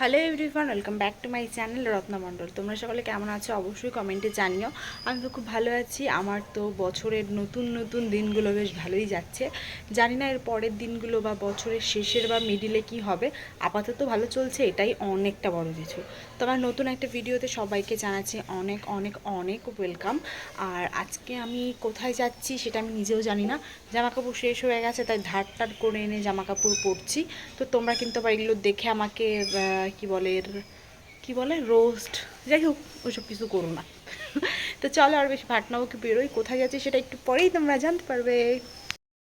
Hello everyone welcome back to my channel Ratna Mondal তোমরা সকলে কেমন আছো? অবশ্যই কমেন্টে জানিও। আমি তো খুব ভালো আছি। আমার তো বছরের নতুন নতুন দিনগুলো বেশ ভালোই যাচ্ছে। জানি না এর পরের দিনগুলো বা বছরের শেষের বা মিডিলে কি হবে। আপাতত ভালো চলছে, এটাই অনেকটা বড় কিছু। তো আমার নতুন একটা ভিডিওতে সবাইকে জানাচ্ছি অনেক অনেক অনেক ওয়েলকাম আর আজকে আমি কোথায় যাচ্ছি সেটা আমি নিজেও জানি না। জামা কাপড় শেষ হয়ে গেছে, তাই ধার টার করে এনে জামা কাপড় পরছি। তো তোমরা কিন্তু আবার এগুলো দেখে আমাকে কি বলে কি বলে? রোস্ট যাই হোক, ওইসব কিছু করো না। তো চলো আর বেশি ভাটনাবুকে বেরোই কোথায় যাচ্ছি সেটা একটু পরেই তোমরা জানতে পারবে।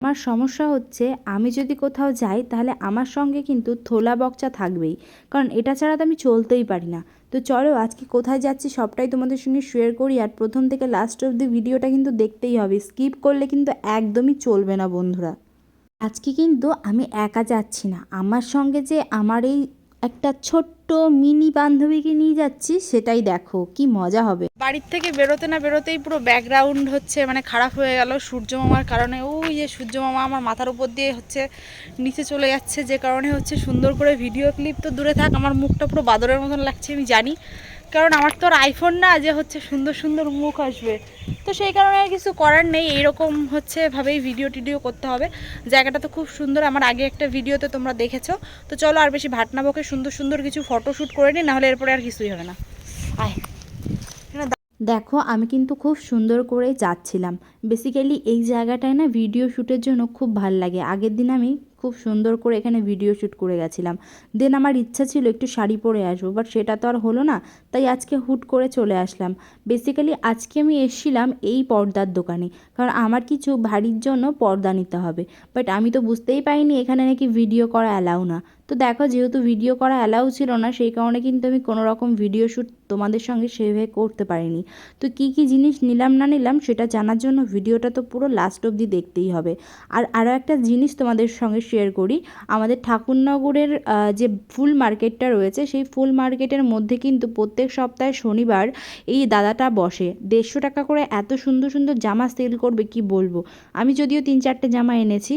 আমার সমস্যা হচ্ছে, আমি যদি কোথাও যাই, তাহলে আমার সঙ্গে কিন্তু থোলা বকচা থাকবেই। কারণ এটা ছাড়া তো আমি চলতেই পারি না। তো চলো, আজকে কোথায় যাচ্ছি সবটাই তোমাদের সঙ্গে শেয়ার করি। আর প্রথম থেকে লাস্ট অবধি ভিডিওটা কিন্তু দেখতেই হবে। স্কিপ করলে কিন্তু একদমই চলবে না, বন্ধুরা। আজকে কিন্তু আমি একা যাচ্ছি না। আমার সঙ্গে যে আমার এই একটা ছোট্ট মিনি বান্ধবীকে নিয়ে যাচ্ছি, সেটাই দেখো, কি মজা হবে। বাড়ির থেকে বেরোতে না বেরোতেই পুরো ব্যাকগ্রাউন্ড হচ্ছে মানে খারাপ হয়ে গেল সূর্য মামার কারণে। ওই যে সূর্য মামা আমার মাথার উপর দিয়ে হচ্ছে নিচে চলে যাচ্ছে, যে কারণে হচ্ছে সুন্দর করে ভিডিও ক্লিপ তো দূরে থাক, আমার মুখটা পুরো বাদরের মতন লাগছে, আমি জানি। কারণ আমার তো আর আইফোন না যে হচ্ছে সুন্দর সুন্দর মুখ আসবে। তো সেই কারণে আর কিছু করার নেই, এইরকম হচ্ছে ভাবেই ভিডিও টিডিও করতে হবে। জায়গাটা তো খুব সুন্দর, আমার আগে একটা ভিডিওতে তোমরা দেখেছ। তো চলো আর বেশি ভাটনাবকে সুন্দর সুন্দর কিছু ফটোশ্যুট করে নিই, নাহলে এরপরে আর কিছুই হবে না। আয়। দেখো, আমি কিন্তু খুব সুন্দর করে যাচ্ছিলাম। বেসিক্যালি এই জায়গাটায় না ভিডিও শ্যুটের জন্য খুব ভালো লাগে। আগের দিন আমি খুব সুন্দর করে এখানে ভিডিও শ্যুট করে গেছিলাম। দেন আমার ইচ্ছা ছিল একটু শাড়ি পরে আসব বাট সেটা তো আর হলো না, তাই আজকে হুট করে চলে আসলাম। বেসিক্যালি আজকে আমি এসেছিলাম এই পর্দার দোকানে, কারণ আমার কিছু ভারীর জন্য পর্দা নিতে হবে। বাট আমি তো বুঝতেই পাইনি এখানে নাকি ভিডিও করা অ্যালাউ না। তো দেখো, যেহেতু ভিডিও করা অ্যালাউ ছিল না, সেই কারণে কিন্তু আমি কোনো রকম ভিডিও শ্যুট তোমাদের সঙ্গে সেভাবে করতে পারিনি। তো কী কী জিনিস নিলাম, না নিলাম, সেটা জানার জন্য ভিডিওটা তো পুরো লাস্ট অবধি দেখতেই হবে। আর আরও একটা জিনিস তোমাদের সঙ্গে শেয়ার করি, আমাদের ঠাকুরনগরের যে ফুল মার্কেটটা রয়েছে, সেই ফুল মার্কেটের মধ্যে কিন্তু প্রত্যেক সপ্তাহে শনিবার এই দাদাটা বসে। দেড়শো টাকা করে এত সুন্দর সুন্দর জামা সেল করবে, কি বলব? আমি যদিও তিন চারটে জামা এনেছি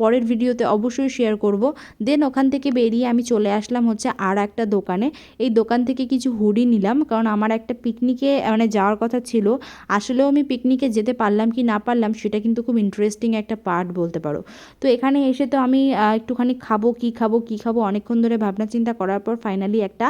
পরের ভিডিওতে অবশ্যই শেয়ার করব। দেন ওখান থেকে বেরিয়ে আমি চলে আসলাম হচ্ছে আর একটা দোকানে। এই দোকান থেকে কিছু হুডি নিলাম, কারণ আমার একটা পিকনিকে মানে যাওয়ার কথা ছিল। আসলেও আমি পিকনিকে যেতে পারলাম কি না পারলাম সেটা কিন্তু খুব ইন্টারেস্টিং একটা পার্ট বলতে পারো। তো এখানে এসে তো আমি একটুখানি খাব, কি খাব কি খাব অনেকক্ষণ ধরে ভাবনা চিন্তা করার পর ফাইনালি একটা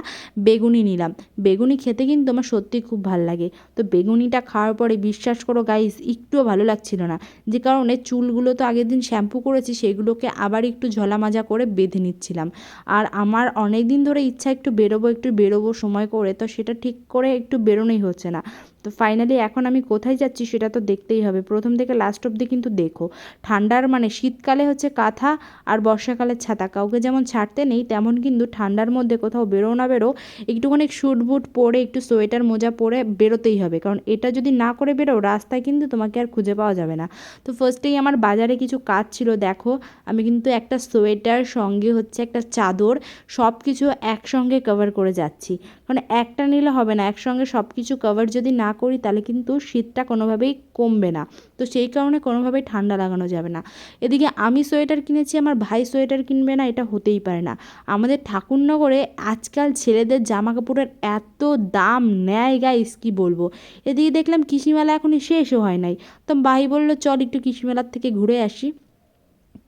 বেগুনি নিলাম। বেগুনি খেতে কিন্তু আমার সত্যিই খুব ভালো লাগে। তো বেগুনিটা খাওয়ার পরে বিশ্বাস করো গাইস একটুও ভালো লাগছিল না। যে কারণে চুলগুলো তো আগের দিন শ্যাম্পু করেছি, সেগুলোকে আবার একটু ঝলা মাজা করে বেঁধে নিচ্ছিলাম আর আমার অনেক দিন ধরে ইচ্ছা একটু বেরোবো একটু বেরোবো সময় করে, তো সেটা ঠিক করে একটু বেরোনোই হচ্ছে না। তো ফাইনালি এখন আমি কোথায় যাচ্ছি সেটা তো দেখতেই হবে। প্রথম থেকে লাস্ট অবধি কিন্তু দেখো। ঠান্ডার মানে শীতকালে হচ্ছে কাঁথা আর বর্ষাকালে ছাতা। কাউকে যেমন ছাড়তে নেই, তেমন কিন্তু ঠান্ডার মধ্যে কোথাও বেরো না বেরো একটুখানি স্যুট বুট পরে, একটু সোয়েটার মোজা পরে বেরোতেই হবে। কারণ এটা যদি না করে বেরো রাস্তায় কিন্তু তোমাকে আর খুঁজে পাওয়া যাবে না। তো ফার্স্টেই আমার বাজারে কিছু কাজ ছিল, দেখো। আমি কিন্তু একটা সোয়েটার সঙ্গে হচ্ছে একটা চাদর সব কিছু একসঙ্গে কভার করে যাচ্ছি। কারণ একটা নিলে হবে না, একসঙ্গে সব কিছু কভার যদি না করি, তাহলে কিন্তু শীতটা কোনোভাবেই কমবে না। তো সেই কারণে কোনোভাবেই ঠান্ডা লাগানো যাবে না। এদিকে আমি সোয়েটার কিনেছি, আমার ভাই সোয়েটার কিনবে না, এটা হতেই পারে না। আমাদের ঠাকুরনগরে আজকাল ছেলেদের জামা কাপড়ের এত দাম নেয় গাইস কি বলব? এদিকে দেখলাম কৃষিমেলা এখনই শেষও হয় নাই। তো ভাই বলল, চল একটু কৃষিমেলার থেকে ঘুরে আসি।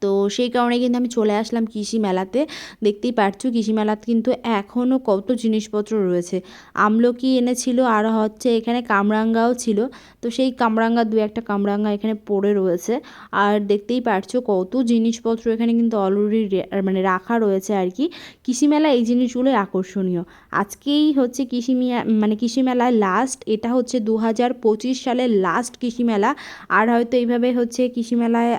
তো সেই কারণে কিন্তু আমি চলে আসলাম কৃষি মেলাতে। দেখতেই পারছ কৃষি মেলাতে কিন্তু এখনও কত জিনিসপত্র রয়েছে। আমলকি এনেছিল, আর হচ্ছে এখানে কামরাঙ্গাও ছিল। তো সেই কামরাঙ্গা, দু একটা কামরাঙ্গা এখানে পড়ে রয়েছে। আর দেখতেই পারছ কত জিনিসপত্র এখানে কিন্তু অলরেডি মানে রাখা রয়েছে আর কি। কৃষি মেলা এই জিনিসগুলোই আকর্ষণীয়। আজকেই হচ্ছে কৃষি মানে কৃষি মেলায় লাস্ট এটা হচ্ছে দু হাজার পঁচিশ সালের লাস্ট কৃষি মেলা। আর হয়তো এইভাবে হচ্ছে কৃষি মেলায়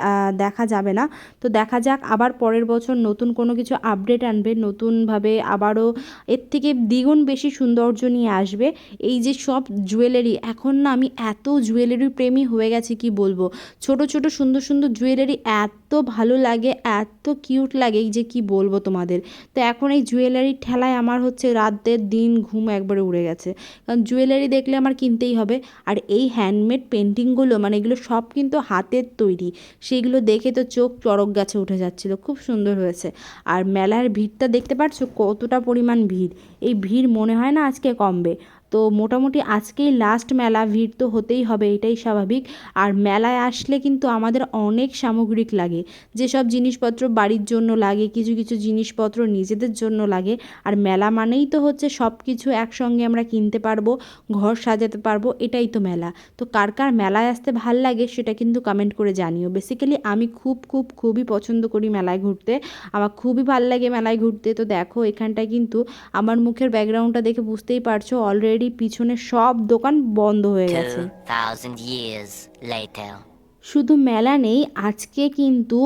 দেখা যাবে না। তো দেখা যাক আবার পরের বছর নতুন কোনো কিছু আপডেট আনবে, নতুনভাবে আবারও এর থেকে দ্বিগুণ বেশি সৌন্দর্য নিয়ে আসবে। এই যে সব জুয়েলারি এখন না আমি এত জুয়েলারি প্রেমী হয়ে গেছি কি বলব? ছোট ছোট সুন্দর সুন্দর জুয়েলারি এত ভালো লাগে, এত কিউট লাগে যে কি বলব তোমাদের। তো এখন এই জুয়েলারির ঠেলায় আমার হচ্ছে রাতের দিন ঘুম একবারে উড়ে গেছে। কারণ জুয়েলারি দেখলে আমার কিনতেই হবে। আর এই হ্যান্ডমেড পেন্টিংগুলো মানে এগুলো সব কিন্তু হাতের তৈরি। সেইগুলো দেখে তো চোখ চড়ক গাছে উঠে যাচ্ছিল। খুব সুন্দর হয়েছে। আর মেলার ভিড়টা দেখতে পাচ্ছো কতটা পরিমাণ ভিড়। এই ভিড় মনে হয় না আজকে কমবে। তো মোটামুটি আজকেই লাস্ট মেলা, ভিড় তো হতেই হবে, এটাই স্বাভাবিক। আর মেলায় আসলে কিন্তু আমাদের অনেক সামগ্রিক লাগে। যেসব জিনিসপত্র বাড়ির জন্য লাগে, কিছু কিছু জিনিসপত্র নিজেদের জন্য লাগে। আর মেলা মানেই তো হচ্ছে সব কিছু একসঙ্গে আমরা কিনতে পারব, ঘর সাজাতে পারব, এটাই তো মেলা। তো কার কার মেলায় আসতে ভালো লাগে সেটা কিন্তু কমেন্ট করে জানিও। বেসিক্যালি আমি খুব খুব, খুবই পছন্দ করি মেলায় ঘুরতে। আমার খুবই ভালো লাগে মেলায় ঘুরতে। তো দেখো এখানটায় কিন্তু আমার মুখের ব্যাকগ্রাউন্ডটা দেখে বুঝতেই পারছ। অলরেডি পিছনে সব দোকান বন্ধ হয়ে গেছে 2,000 years later. শুধু মেলা নেই, আজকে কিন্তু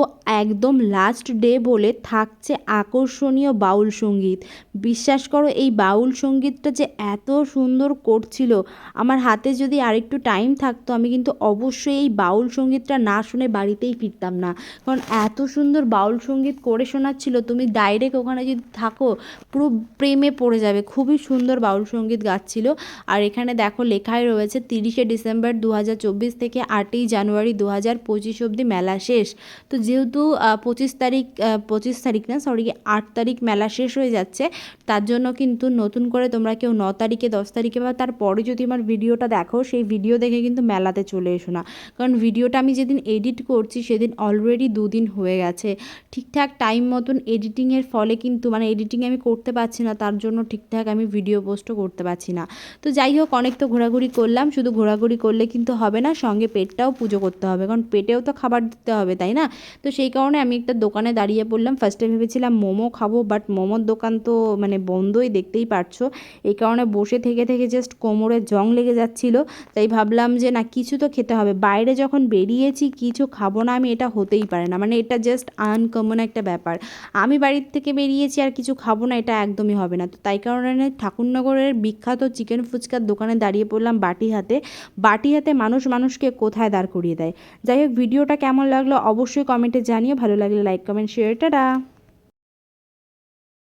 একদম লাস্ট ডে বলে থাকছে আকর্ষণীয় বাউল সংগীত। বিশ্বাস করো, এই বাউল সঙ্গীতটা যে এত সুন্দর করছিল, আমার হাতে যদি আরেকটু টাইম থাকতো, আমি কিন্তু অবশ্যই এই বাউল সঙ্গীতটা না শুনে বাড়িতেই ফিরতাম না। কারণ এত সুন্দর বাউল সংগীত করে শোনাচ্ছিল, তুমি ডাইরেক্ট ওখানে যদি থাকো, পুরো প্রেমে পড়ে যাবে। খুবই সুন্দর বাউল সংগীত গাচ্ছিল। আর এখানে দেখো লেখাই রয়েছে তিরিশে ডিসেম্বর দু হাজার চব্বিশ থেকে আটই জানুয়ারি দু হাজার পঁচিশ অবধি মেলা শেষ। তো যেহেতু পঁচিশ তারিখ পঁচিশ তারিখ না সরি আট তারিখ মেলা শেষ হয়ে যাচ্ছে, তার জন্য কিন্তু নতুন করে তোমরা কেউ ন তারিখে, দশ তারিখে বা তারপরে যদি আমার ভিডিওটা দেখো, সেই ভিডিও দেখে কিন্তু মেলাতে চলে এসো না। কারণ ভিডিওটা আমি যেদিন এডিট করছি, সেদিন অলরেডি দুদিন হয়ে গেছে। ঠিকঠাক টাইম মতন এডিটিংয়ের ফলে কিন্তু মানে এডিটিং আমি করতে পারছি না, তার জন্য ঠিকঠাক আমি ভিডিও পোস্টও করতে পারছি না। তো যাই হোক, অনেক তো ঘোরাঘুরি করলাম, শুধু ঘোরাঘুরি করলে কিন্তু হবে না, সঙ্গে পেটটাও পুজো করতে হবে। কারণ পেটেও তো খাবার দিতে হবে, তাই না? তো সেই কারণে আমি একটা দোকানে দাঁড়িয়ে পড়লাম। ফার্স্টে ভেবেছিলাম মোমো খাব বাট মোমোর দোকান তো মানে বন্ধই, দেখতেই পারছ। এই কারণে বসে থেকে থেকে জাস্ট কোমরে জং লেগে যাচ্ছিল। তাই ভাবলাম যে, না, কিছু তো খেতে হবে। বাইরে যখন বেরিয়েছি, কিছু খাব না আমি, এটা হতেই পারে না। মানে এটা জাস্ট আনকমন একটা ব্যাপার। আমি বাড়ির থেকে বেরিয়েছি, আর কিছু খাব না, এটা একদমই হবে না। তো তাই কারণে ঠাকুরনগরের বিখ্যাত চিকেন ফুচকার দোকানে দাঁড়িয়ে পড়লাম বাটি হাতে। বাটি হাতে মানুষ মানুষকে কোথায় দাঁড় করিয়ে দেয়? যাই হোক ভিডিওটা কেমন লাগল অবশ্যই কমেন্টে জানিয়ে ভালো লাগলে লাইক কমেন্ট শেয়ার টাটা!